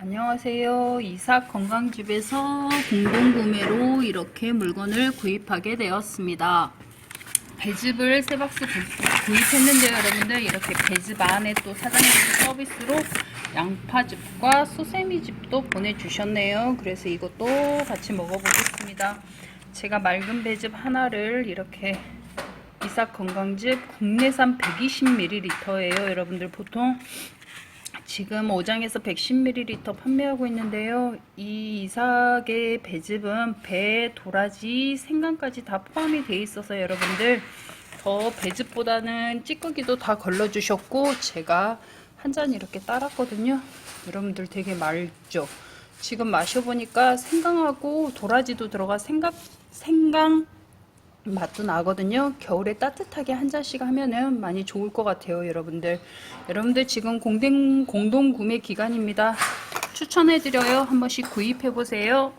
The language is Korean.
안녕하세요. 이삭 건강집에서 공동구매로 이렇게 물건을 구입하게 되었습니다. 배즙을 세 박스 구- 구입했는데요, 여러분들. 이렇게 배즙 안에 또 사장님께서 서비스로 양파즙과 소세미즙도 보내주셨네요. 그래서 이것도 같이 먹어보겠습니다. 제가 맑은 배즙 하나를 이렇게 이삭 건강즙 국내산 120ml예요. 여러분들 보통 지금 5장에서 110ml 판매하고 있는데요. 이 이삭의 배즙은 배, 도라지, 생강까지 다 포함이 돼 있어서 여러분들 더 배즙보다는 찌꺼기도 다 걸러주셨고 제가 한 잔 이렇게 따랐거든요. 여러분들 되게 맑죠? 지금 마셔보니까 생강하고 도라지도 들어가 생강, 생강 맛도 나거든요. 겨울에 따뜻하게 한 잔씩 하면은 많이 좋을 것 같아요, 여러분들. 여러분들 지금 공동, 공동 구매 기간입니다. 추천해드려요. 한 번씩 구입해보세요.